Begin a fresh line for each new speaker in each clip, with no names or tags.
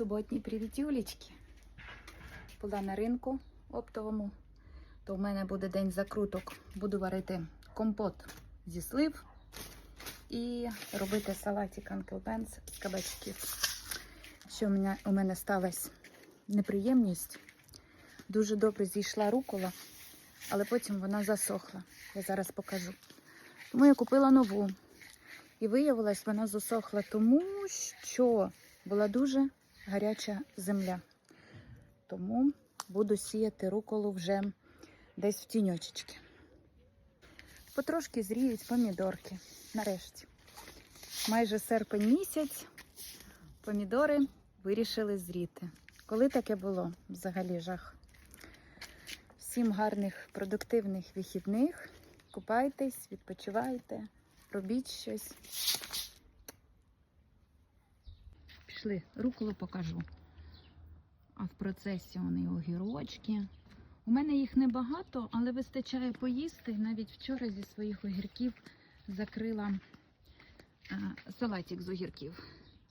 Суботні привітюлечки. Була на ринку оптовому, то в мене буде день закруток. Буду варити компот зі слив і робити салатик Uncle Ben's з кабачків. Що у мене, у мене сталася неприємність. Дуже добре зійшла рукола, але потім вона засохла. Я зараз покажу. Тому я купила нову. І виявилось, вона засохла тому, що була дуже гаряча земля. Тому буду сіяти руколу вже десь в тіньочечки. Потрошки зріють помідорки. Нарешті. Майже серпень місяць помідори вирішили зріти. Коли таке було? Взагалі жах. Всім гарних продуктивних вихідних. Купайтесь, відпочивайте, робіть щось. Пішли, руколу покажу. А в процесі вони огірочки. У мене їх небагато, але вистачає поїсти. Навіть вчора зі своїх огірків закрила а, салатик з огірків.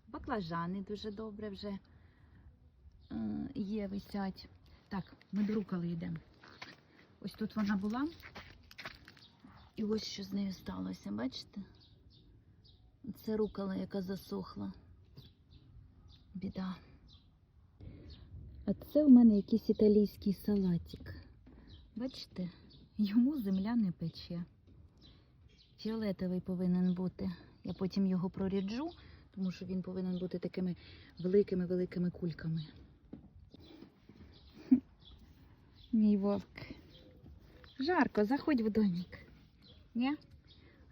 Баклажани дуже добре вже е, є, висять. Так, ми до руколи йдемо. Ось тут вона була. І ось що з нею сталося, бачите? Це рукола, яка засохла. Біда. А це в мене якийсь італійський салатик. Бачите, йому земля не пече. Фіолетовий повинен бути. Я потім його проріджу, тому що він повинен бути такими великими-великими кульками. Мій вовк. Жарко, заходь в домик. Ні?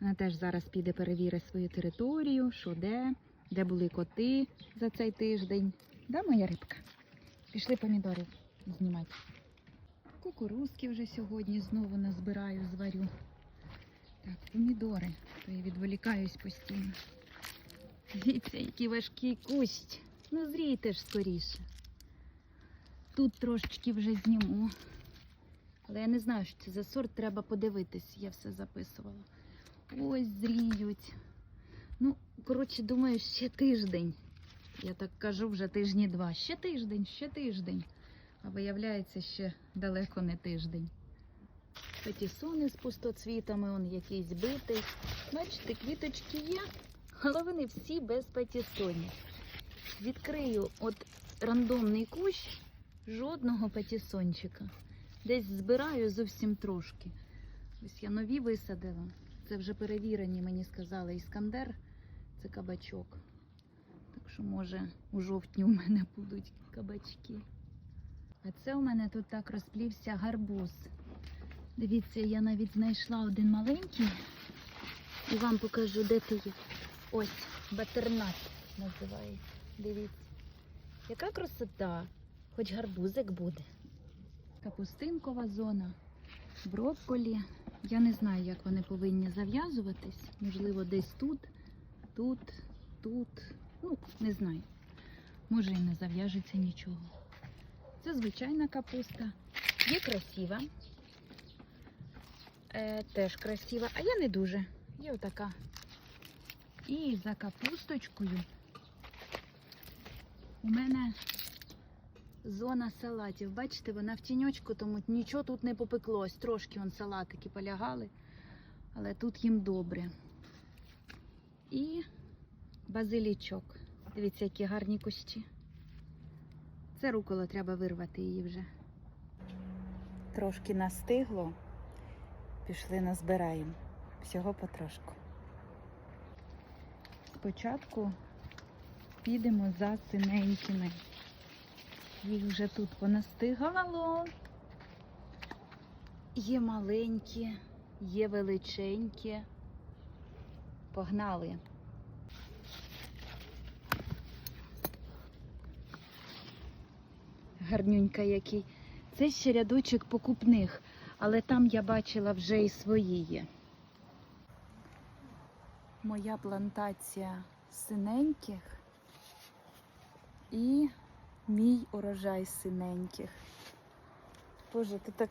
Вона теж зараз піде перевірить свою територію, що де, де були коти за цей тиждень. Да, моя рибка? Пішли помідорів знімати. Кукурузки вже сьогодні знову назбираю, зварю. Так, помідори, то я відволікаюсь постійно. Дивіться, який важкий кущ. Ну, зрійте ж скоріше. Тут трошечки вже зніму. Але я не знаю, що це за сорт, треба подивитись, я все записувала. Ось зріють. Ну, коротше, думаю, ще тиждень. Я так кажу вже тижні два. Ще тиждень, ще тиждень. А виявляється, ще далеко не тиждень. Патісони з пустоцвітами, он якийсь битий. Бачите, квіточки є, але вони всі без патісонів. Відкрию от рандомний кущ, жодного патісончика. Десь збираю зовсім трошки. Ось я нові висадила. Це вже перевірені, мені сказали, іскандер. Це кабачок. Так що, може, у жовтні у мене будуть кабачки. А це у мене тут так розплівся гарбуз. Дивіться, я навіть знайшла один маленький. І вам покажу, де ти є. Ось, батернат називається. Дивіться. Яка красота! Хоч гарбузик буде. Капустинкова зона, брокколі. Я не знаю, як вони повинні зав'язуватись. Можливо, десь тут, тут, тут. Ну, не знаю. Може і не зав'яжеться нічого. Це звичайна капуста. Є красива. Е, теж красива, а я не дуже. Є отака. І за капусточкою у мене зона салатів. Бачите, вона в тіньочку, тому нічого тут не попеклось. Трошки вон салатики полягали, але тут їм добре. І базилічок. Дивіться, які гарні кущі. Це рукола, треба вирвати її вже. Трошки настигло. Пішли назбираємо. Всього потрошку. Спочатку підемо за синенькими. Їх вже тут понастигало. Є маленькі, є величенькі. Погнали. Гарнюнька який. Це ще рядочок покупних, але там я бачила вже і свої є. Моя плантація синеньких і мій урожай синеньких. Боже, це так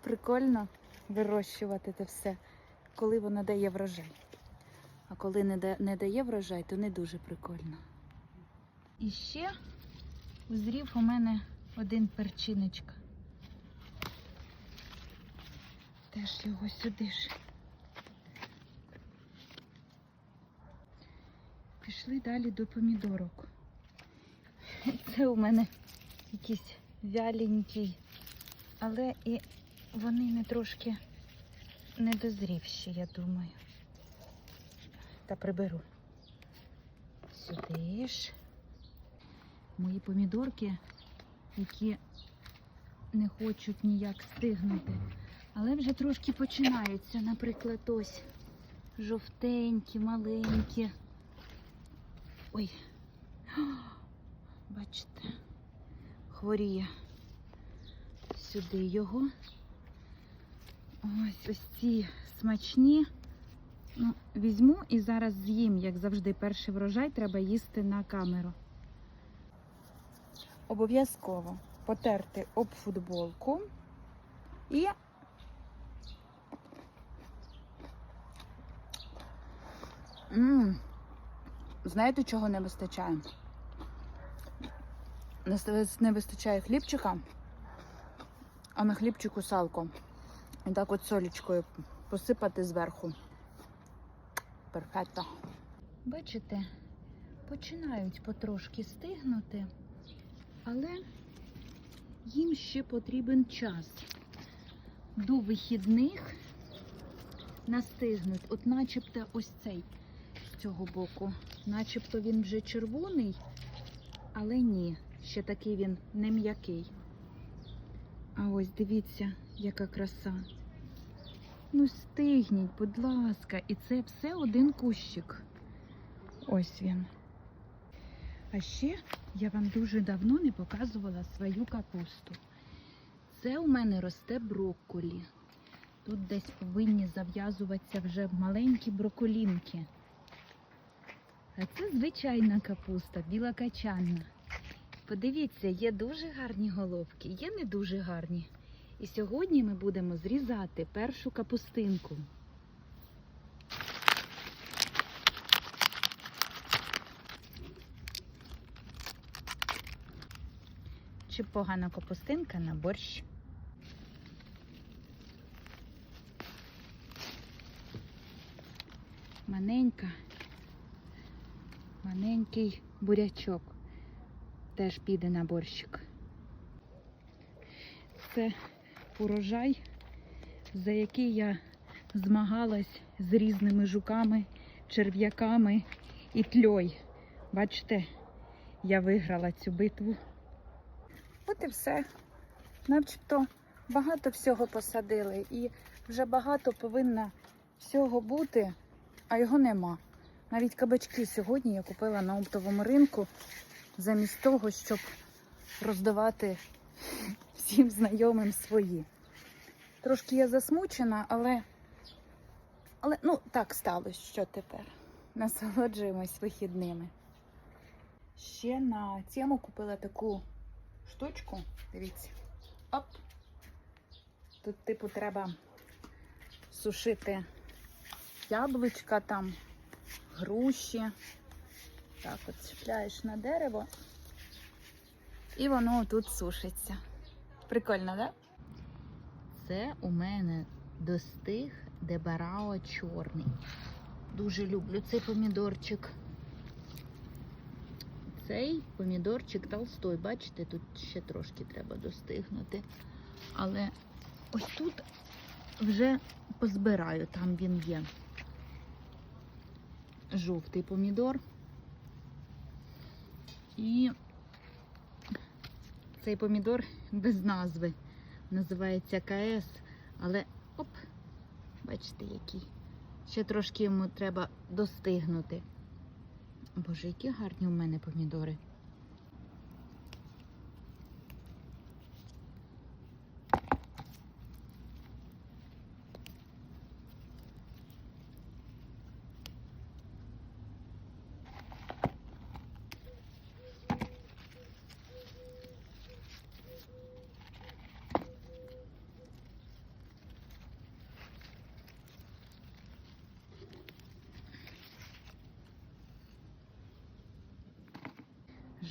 прикольно вирощувати це все, коли воно дає врожай. А коли не, да- не дає врожай, то не дуже прикольно. І ще Узрів у мене один перчиночка. Теж його сюди ж. Пішли далі до помідорок. Це у мене якийсь вяленький, але і вони не трошки недозрівші, я думаю. Та приберу. Сюди ж. Мої помідорки, які не хочуть ніяк стигнути. Але вже трошки починаються. Наприклад, ось жовтенькі, маленькі. Ой. Бачите, хворіє сюди його. Ось ось ці смачні. Ну, візьму і зараз з'їм, як завжди, перший врожай треба їсти на камеру. Обов'язково потерти об футболку і М, Знаєте, чого не вистачає? Не вистачає хлібчика, а на хлібчику салко. І так от солічкою посипати зверху. Перфекто. Бачите, починають потрошки стигнути, але їм ще потрібен час. До вихідних настигнуть. От начебто ось цей з цього боку. Начебто він вже червоний, але ні, ще такий він не м'який. А ось дивіться, яка краса. Ну, стигніть, будь ласка, і це все один кущик. Ось він. А ще я вам дуже давно не показувала свою капусту. Це у мене росте брокколі. Тут десь повинні зав'язуватися вже маленькі броколінки. А це звичайна капуста, біла качанна. Подивіться, є дуже гарні головки, є не дуже гарні. І сьогодні ми будемо зрізати першу капустинку. Чи погана капустинка на борщ? Маненька, маленький бурячок теж піде на борщик. Це урожай, за який я змагалась з різними жуками, черв'яками і тльой. Бачите, я виграла цю битву. От і все. Начебто багато всього посадили, і вже багато повинно всього бути, а його нема. Навіть кабачки сьогодні я купила на оптовому ринку, замість того, щоб роздавати всім знайомим свої. Трошки я засмучена, але, але ну, так сталося, що тепер. Насолоджуємось вихідними. Ще на тему купила таку штучку. Дивіться. Оп. Тут, типу, треба сушити яблучка там, груші. Так, от чіпляєш на дерево. І воно тут сушиться. Прикольно, так? Да? Це у мене достиг дебарао чорний. Дуже люблю цей помідорчик. Цей помідорчик толстой, бачите, тут ще трошки треба достигнути. Але ось тут вже позбираю, там він є. Жовтий помідор. І цей помідор без назви. Називається КС, але оп, бачите, який. Ще трошки йому треба достигнути. Боже, які гарні у мене помідори.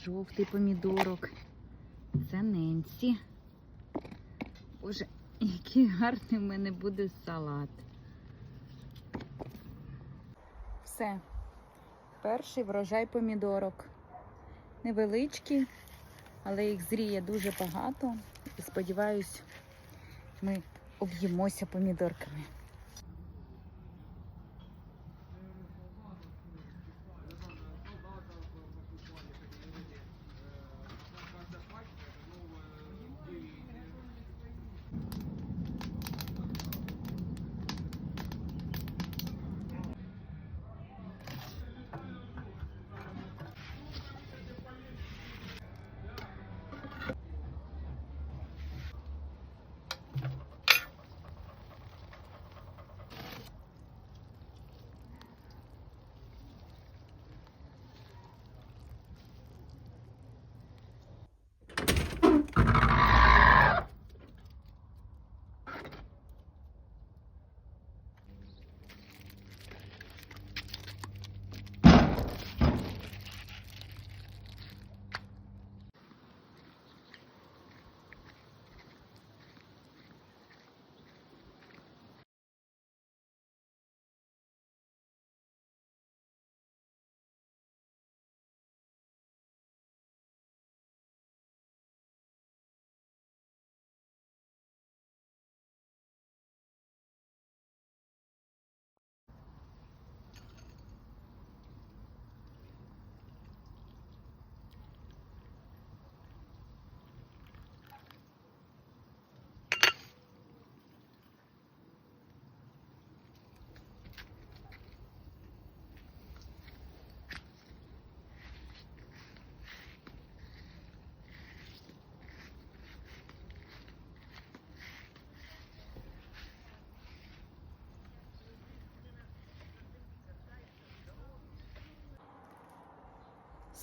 Жовтий помідорок. Це Ненсі. Боже, який гарний в мене буде салат. Все. Перший врожай помідорок. Невеличкі, але їх зріє дуже багато. І сподіваюсь, ми об'їмося помідорками.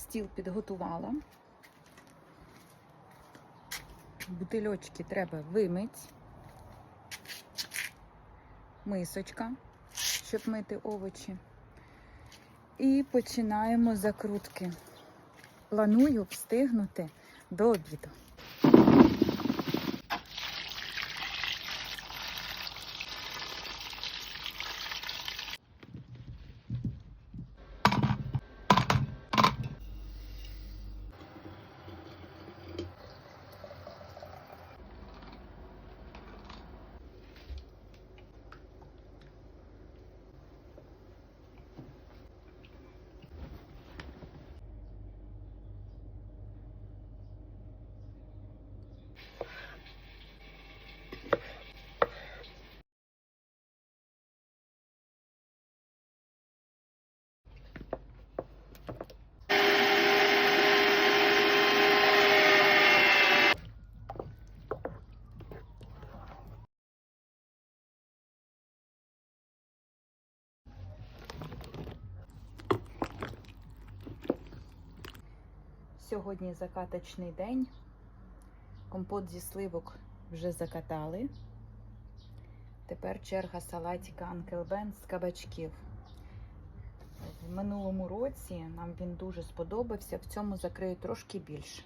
Стіл підготувала. Бутильочки треба вимити. Мисочка, щоб мити овочі. І починаємо закрутки. Планую встигнути до обіду. Сьогодні закаточний день. Компот зі сливок вже закатали. Тепер черга Uncle Ben з кабачків. В минулому році нам він дуже сподобався. В цьому закрию трошки більше.